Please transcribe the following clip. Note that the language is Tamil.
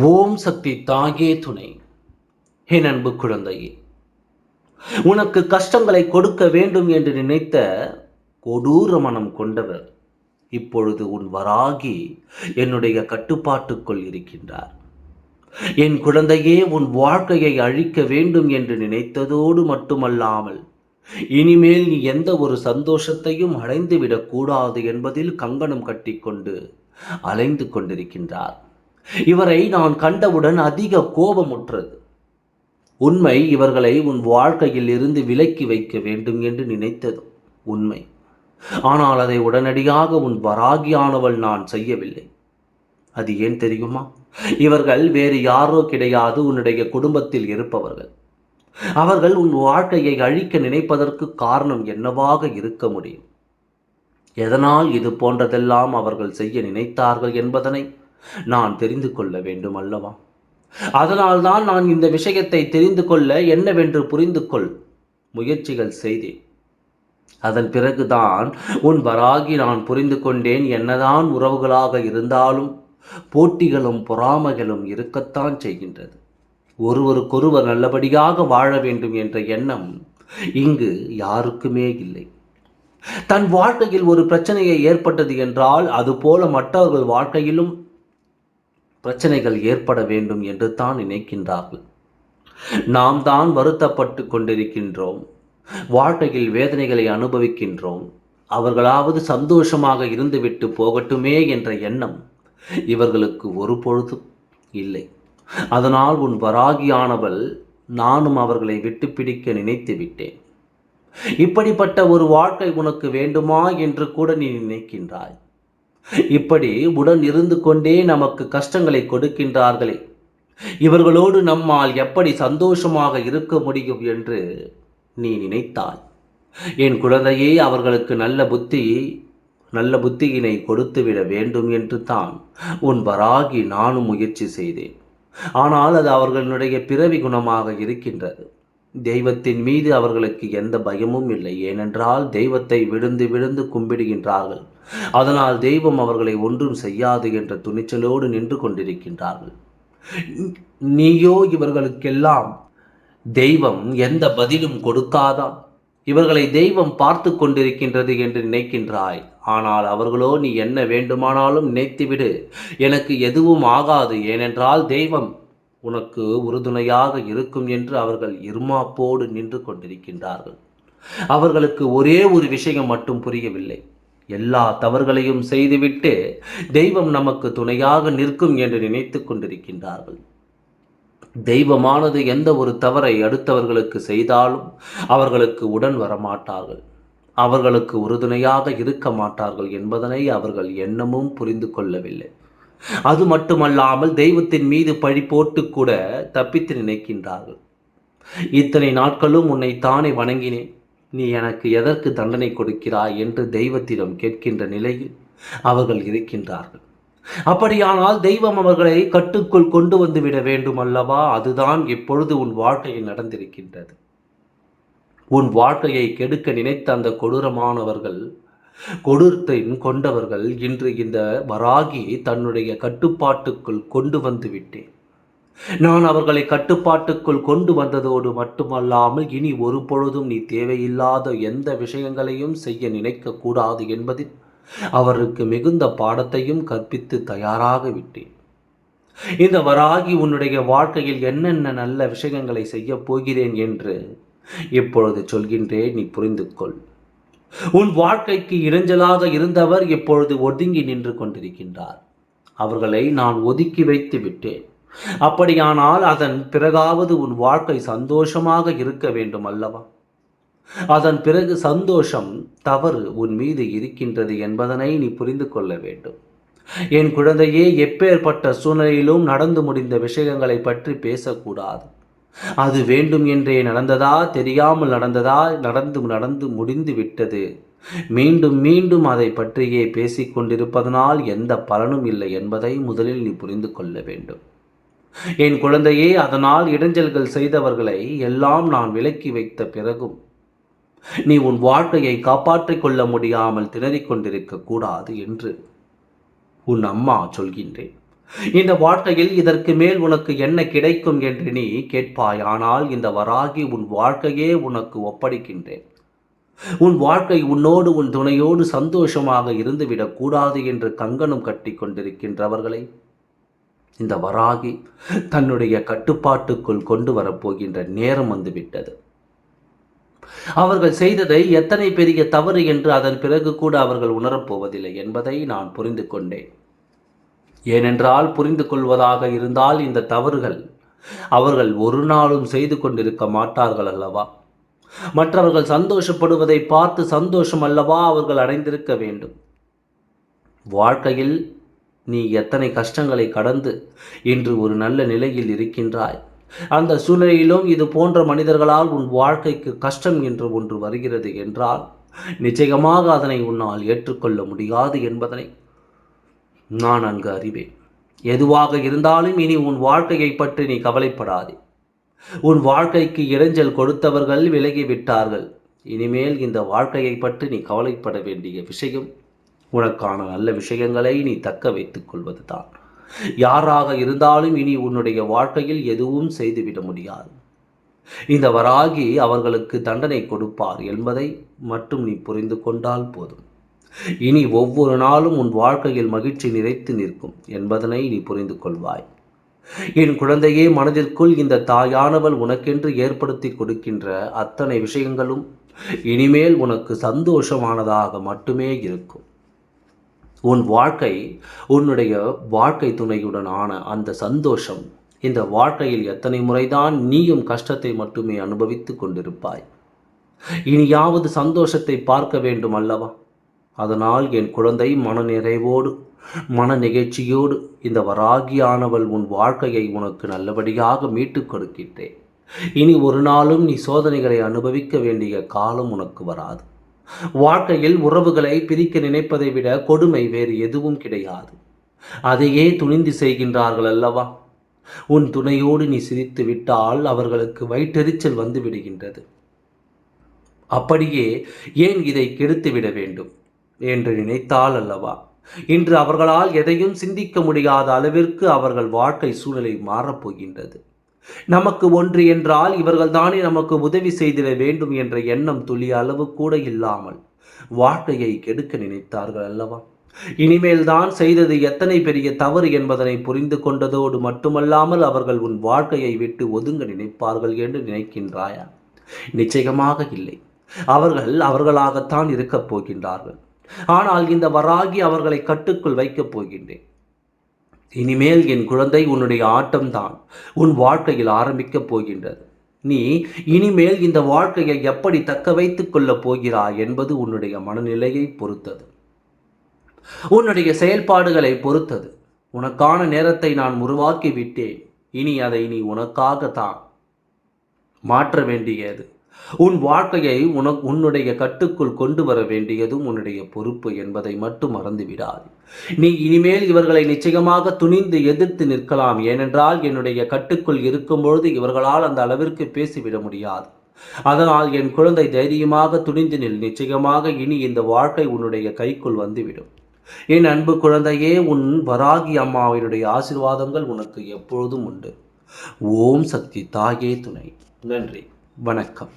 ஓம் சக்தி தாயே துணை. என் அன்பு குழந்தையே உனக்கு கஷ்டங்களை கொடுக்க வேண்டும் என்று நினைத்த கொடூர மனம் கொண்டவர் இப்பொழுது உன் வராகி என்னுடைய கட்டுப்பாட்டுக்குள் இருக்கின்றார். என் குழந்தையே உன் வாழ்க்கையை அழிக்க வேண்டும் என்று நினைத்ததோடு மட்டுமல்லாமல் இனிமேல் நீ எந்த ஒரு சந்தோஷத்தையும் அடைந்துவிடக் கூடாது என்பதில் கங்கணம் கட்டிக்கொண்டு அலைந்து கொண்டிருக்கின்றார். இவரை நான் கண்டவுடன் அதிக கோபமுற்றது. உண்மை இவர்களை உன் வாழ்க்கையில் இருந்து விலக்கி வைக்க வேண்டும் என்று நினைத்தது உண்மை. ஆனால் அதை உடனடியாக உன் வராகியானவள் நான் செய்யவில்லை. அது ஏன் தெரியுமா? இவர்கள் வேறு யாரோ கிடையாது உன்னுடைய குடும்பத்தில் இருப்பவர்கள். அவர்கள் உன் வாழ்க்கையை அழிக்க நினைப்பதற்கு காரணம் என்னவாக இருக்க முடியும்? எதனால் இது போன்றதெல்லாம் அவர்கள் செய்ய நினைத்தார்கள் என்பதனை நான் தெரிந்து கொள்ள வேண்டும் அல்லவா அதனால்தான் நான் இந்த விஷயத்தை தெரிந்து கொள்ள என்னவென்று புரிந்து கொள். முயற்சிகள் செய்தேன் அதன் பிறகுதான் உன் வராகி நான் புரிந்து கொண்டேன். என்னதான் உறவுகளாக இருந்தாலும் போட்டிகளும் பொறாமைகளும் இருக்கத்தான் செய்கின்றது. ஒருவருக்கொருவர் நல்லபடியாக வாழ வேண்டும் என்ற எண்ணம் இங்கு யாருக்குமே இல்லை. தன் வாழ்க்கையில் ஒரு பிரச்சனையை ஏற்பட்டது என்றால் அதுபோல மற்றவர்கள் வாழ்க்கையிலும் பிரச்சனைகள் ஏற்பட வேண்டும் என்று தான் நினைக்கின்றார்கள். நாம் தான் வருத்தப்பட்டு கொண்டிருக்கின்றோம். வாழ்க்கையில் வேதனைகளை அனுபவிக்கின்றோம். அவர்களாவது சந்தோஷமாக இருந்துவிட்டு போகட்டுமே என்ற எண்ணம் இவர்களுக்கு ஒரு பொழுதும் இல்லை. அதனால் உன் வராகியானவள் நானும் அவர்களை விட்டு பிடிக்க நினைத்து விட்டேன். இப்படிப்பட்ட ஒரு வாழ்க்கை உனக்கு வேண்டுமா என்று கூட நீ நினைக்கின்றாய். இப்படி உடன் இருந்து கொண்டே நமக்கு கஷ்டங்களை கொடுக்கின்றார்களே. இவர்களோடு நம்மால் எப்படி சந்தோஷமாக இருக்க முடியும் என்று நீ நினைத்தாய். என் குழந்தையே அவர்களுக்கு நல்ல புத்தி நல்ல புத்தியினை கொடுத்துவிட வேண்டும் என்று தான் உன் வராகி நானும் முயற்சி செய்தேன். ஆனால் அது அவர்களுடைய பிறவி குணமாக இருக்கின்றது. தெய்வத்தின் மீது அவர்களுக்கு எந்த பயமும் இல்லை. ஏனென்றால் தெய்வத்தை விழுந்து விழுந்து கும்பிடுகின்றார்கள். அதனால் தெய்வம் அவர்களை ஒன்றும் செய்யாது என்ற துணிச்சலோடு நின்று கொண்டிருக்கின்றார்கள். நீயோ இவர்களுக்கெல்லாம் தெய்வம் எந்த பதிலும் கொடுக்காதாம். இவர்களை தெய்வம் பார்த்து கொண்டிருக்கின்றது என்று நினைக்கின்றாய். ஆனால் அவர்களோ நீ என்ன வேண்டுமானாலும் நினைத்துவிடு. எனக்கு எதுவும் ஆகாது. ஏனென்றால் தெய்வம் உனக்கு உறுதுணையாக இருக்கும் என்று அவர்கள் இருமாப்போடு நின்று கொண்டிருக்கின்றார்கள். அவர்களுக்கு ஒரே ஒரு விஷயம் மட்டும் புரியவில்லை. எல்லா தவறுகளையும் செய்துவிட்டு தெய்வம் நமக்கு துணையாக நிற்கும் என்று நினைத்து கொண்டிருக்கின்றார்கள். தெய்வமானது எந்த ஒரு தவறை அடுத்தவர்களுக்கு செய்தாலும் அவர்களுக்கு உடன் வரமாட்டார்கள். அவர்களுக்கு உறுதுணையாக இருக்க மாட்டார்கள் என்பதனை அவர்கள் எண்ணமும் புரிந்து கொள்ளவில்லை. அது மட்டுமல்லாமல் தெய்வத்தின் மீது பழி போட்டு கூட தப்பித்து நினைக்கின்றார்கள். இத்தனை நாட்களும் உன்னை தானே வணங்கினேன். நீ எனக்கு எதற்கு தண்டனை கொடுக்கிறாய் என்று தெய்வத்திடம் கேட்கின்ற நிலையில் அவர்கள் இருக்கின்றார்கள். அப்படியானால் தெய்வம் அவர்களை கட்டுக்குள் கொண்டு வந்து விட வேண்டும் அல்லவா? அதுதான் இப்பொழுது உன் வாழ்க்கையில் நடந்திருக்கின்றது. உன் வாழ்க்கையை கெடுக்க நினைத்த அந்த கொடூரமானவர்கள் கொடூரத்தின் கொண்டவர்கள் இன்று இந்த வராகி தன்னுடைய கட்டுப்பாட்டுக்குள் கொண்டு வந்து விட்டேன். நான் அவர்களை கட்டுப்பாட்டுக்குள் கொண்டு வந்ததோடு மட்டுமல்லாமல் இனி ஒரு பொழுதும் நீ தேவையில்லாத எந்த விஷயங்களையும் செய்ய நினைக்கக்கூடாது என்பதில் அவருக்கு மிகுந்த பாடத்தையும் கற்பித்து தயாராக விட்டேன். இந்த வராகி உன்னுடைய வாழ்க்கையில் என்னென்ன நல்ல விஷயங்களை செய்யப் போகிறேன் என்று இப்பொழுது சொல்கின்றேன் நீ புரிந்து கொள் உன் வாழ்க்கைக்கு இறைஞ்சலாக இருந்தவர் இப்பொழுது ஒதுங்கி நின்று கொண்டிருக்கின்றார். அவர்களை நான் ஒதுக்கி வைத்து விட்டேன். அப்படியானால் அதன் பிறகாவது உன் வாழ்க்கை சந்தோஷமாக இருக்க வேண்டும் அல்லவா? அதன் பிறகு சந்தோஷம் தவறு உன் மீது இருக்கின்றது என்பதனை நீ புரிந்து கொள்ள வேண்டும். என் குழந்தையே எப்பேற்பட்ட சூழ்நிலையிலும் நடந்து முடிந்த விஷயங்களை பற்றி பேசக்கூடாது. அது வேண்டும் என்றே நடந்ததா தெரியாமல் நடந்ததா நடந்து நடந்து முடிந்து விட்டது? மீண்டும் மீண்டும் அதை பற்றியே பேசிக்கொண்டிருப்பதனால் எந்த பலனும் இல்லை என்பதை முதலில் நீ புரிந்து கொள்ள வேண்டும். என் குழந்தையே அதனால் இடைஞ்சல்கள் செய்தவர்களை எல்லாம் நான் விலக்கி வைத்த பிறகும் நீ உன் வாழ்க்கையை காப்பாற்றிக் கொள்ள முடியாமல் திணறிக் கொண்டிருக்க கூடாது என்று உன் அம்மா சொல்கின்றேன். இந்த வாழ்க்கையில் இதற்கு மேல் உனக்கு என்ன கிடைக்கும் என்று நீ கேட்பாய் ஆனால் இந்த வராகி உன் வாழ்க்கையே உனக்கு ஒப்படைக்கின்றேன். உன் வாழ்க்கை உன்னோடு உன் துணையோடு சந்தோஷமாக இருந்துவிடக் கூடாது என்று கங்கணம் கட்டி கொண்டிருக்கின்றவர்களை இந்த வராகி தன்னுடைய கட்டுப்பாட்டுக்குள் கொண்டு வரப்போகின்ற நேரம் வந்துவிட்டது. அவர்கள் செய்ததை எத்தனை பெரிய தவறு என்று அதன் பிறகு கூட அவர்கள் உணரப்போவதில்லை என்பதை நான் புரிந்து கொண்டேன். ஏனென்றால் புரிந்து கொள்வதாக இருந்தால் இந்த தவறுகள் அவர்கள் ஒரு நாளும் செய்து கொண்டிருக்க மாட்டார்கள் அல்லவா? மற்றவர்கள் சந்தோஷப்படுவதை பார்த்து சந்தோஷம் அல்லவா அவர்கள் அடைந்திருக்க வேண்டும்? வாழ்க்கையில் நீ எத்தனை கஷ்டங்களை கடந்து இன்று ஒரு நல்ல நிலையில் இருக்கின்றாய். அந்த சூழ்நிலையிலும் இது போன்ற மனிதர்களால் உன் வாழ்க்கைக்கு கஷ்டம் என்று ஒன்று வருகிறது என்றால் நிச்சயமாக அதனை உன்னால் ஏற்றுக்கொள்ள முடியாது என்பதனை நான் அங்கு அறிவேன். எதுவாக இருந்தாலும் இனி உன் வாழ்க்கையை பற்றி நீ கவலைப்படாதே. உன் வாழ்க்கைக்கு இடைஞ்சல் கொடுத்தவர்கள் விலகிவிட்டார்கள் இனிமேல் இந்த வாழ்க்கையை பற்றி நீ கவலைப்பட வேண்டிய விஷயம் உனக்கான நல்ல விஷயங்களை நீ தக்க வைத்துக் கொள்வது தான் யாராக இருந்தாலும் இனி உன்னுடைய வாழ்க்கையில் எதுவும் செய்துவிட முடியாது. இந்த வராகி அவர்களுக்கு தண்டனை கொடுப்பார் என்பதை மட்டும் நீ புரிந்து கொண்டால் போதும். இனி ஒவ்வொரு நாளும் உன் வாழ்க்கையில் மகிழ்ச்சி நிறைத்து நிற்கும் என்பதனை நீ புரிந்து கொள்வாய். என் குழந்தையே மனதிற்குள் இந்த தாயானவள் உனக்கென்று ஏற்படுத்தி கொடுக்கின்ற அத்தனை விஷயங்களும் இனிமேல் உனக்கு சந்தோஷமானதாக மட்டுமே இருக்கும். உன் வாழ்க்கை உன்னுடைய வாழ்க்கை துணையுடனான அந்த சந்தோஷம் இந்த வாழ்க்கையில் எத்தனை முறைதான் நீயும் கஷ்டத்தை மட்டுமே அனுபவித்து கொண்டிருப்பாய். இனியாவது சந்தோஷத்தை பார்க்க வேண்டும் அல்லவா? அதனால் என் குழந்தை மன நிறைவோடு மன நிகழ்ச்சியோடு இந்த வராகியானவள் உன் வாழ்க்கையை உனக்கு நல்லபடியாக மீட்டுக் கொடுக்கின்றேன். இனி ஒரு நாளும் நீ சோதனைகளை அனுபவிக்க வேண்டிய காலம் உனக்கு வராது. வாழ்க்கையில் உறவுகளை பிரிக்க நினைப்பதை விட கொடுமை வேறு எதுவும் கிடையாது. அதையே துணிந்து செய்கின்றார்கள் அல்லவா? உன் துணையோடு நீ சிரித்து விட்டால் அவர்களுக்கு வயிற்றெரிச்சல் வந்து விடுகின்றது. அப்படியே ஏன் இதை கெடுத்து விட வேண்டும் என்று நினைத்தால் அல்லவா? இன்று அவர்களால் எதையும் சிந்திக்க முடியாத அளவிற்கு அவர்கள் வாழ்க்கை சூழலை மாறப்போகின்றது. நமக்கு ஒன்று என்றால் இவர்கள் தானே நமக்கு உதவி செய்திட வேண்டும் என்ற எண்ணம் துளி அளவு கூட இல்லாமல் வாழ்க்கையை கெடுக்க நினைத்தார்கள் அல்லவா? இனிமேல் தான் செய்தது எத்தனை பெரிய தவறு என்பதனை புரிந்து கொண்டதோடு மட்டுமல்லாமல் அவர்கள் உன் வாழ்க்கையை விட்டு ஒதுங்க நினைப்பார்கள் என்று நினைக்கின்றாயா? நிச்சயமாக இல்லை. அவர்கள் அவர்களாகத்தான் இருக்கப் போகின்றார்கள். ஆனால் இந்த வராகி அவர்களை கட்டுக்குள் வைக்கப் போகின்றேன். இனிமேல் என் குழந்தை உன்னுடைய ஆட்டம்தான். உன் வாழ்க்கையில் ஆரம்பிக்கப் போகின்றது. நீ இனிமேல் இந்த வாழ்க்கையை எப்படி தக்க வைத்துக் கொள்ளப் போகிறாய் என்பது உன்னுடைய மனநிலையை பொறுத்தது. உன்னுடைய செயல்பாடுகளை பொறுத்தது. உனக்கான நேரத்தை நான் உருவாக்கி விட்டேன் இனி அதை நீ உனக்காக தான் மாற்ற வேண்டியது. உன் வாழ்க்கையை உனக்கு உன்னுடைய கட்டுக்குள் கொண்டு வர வேண்டியதும் உன்னுடைய பொறுப்பு என்பதை மட்டும் மறந்துவிடாது. நீ இனிமேல் இவர்களை நிச்சயமாக துணிந்து எதிர்த்து நிற்கலாம். ஏனென்றால் என்னுடைய கட்டுக்குள் இருக்கும்பொழுது இவர்களால் அந்த அளவிற்கு பேசிவிட முடியாது. அதனால் என் குழந்தை தைரியமாக துணிந்து நில். நிச்சயமாக இனி இந்த வாழ்க்கை உன்னுடைய கைக்குள் வந்துவிடும். என் அன்பு குழந்தையே உன் வராகி அம்மாவினுடைய ஆசிர்வாதங்கள் உனக்கு எப்பொழுதும் உண்டு. ஓம் சக்தி தாயே துணை. நன்றி. வணக்கம்.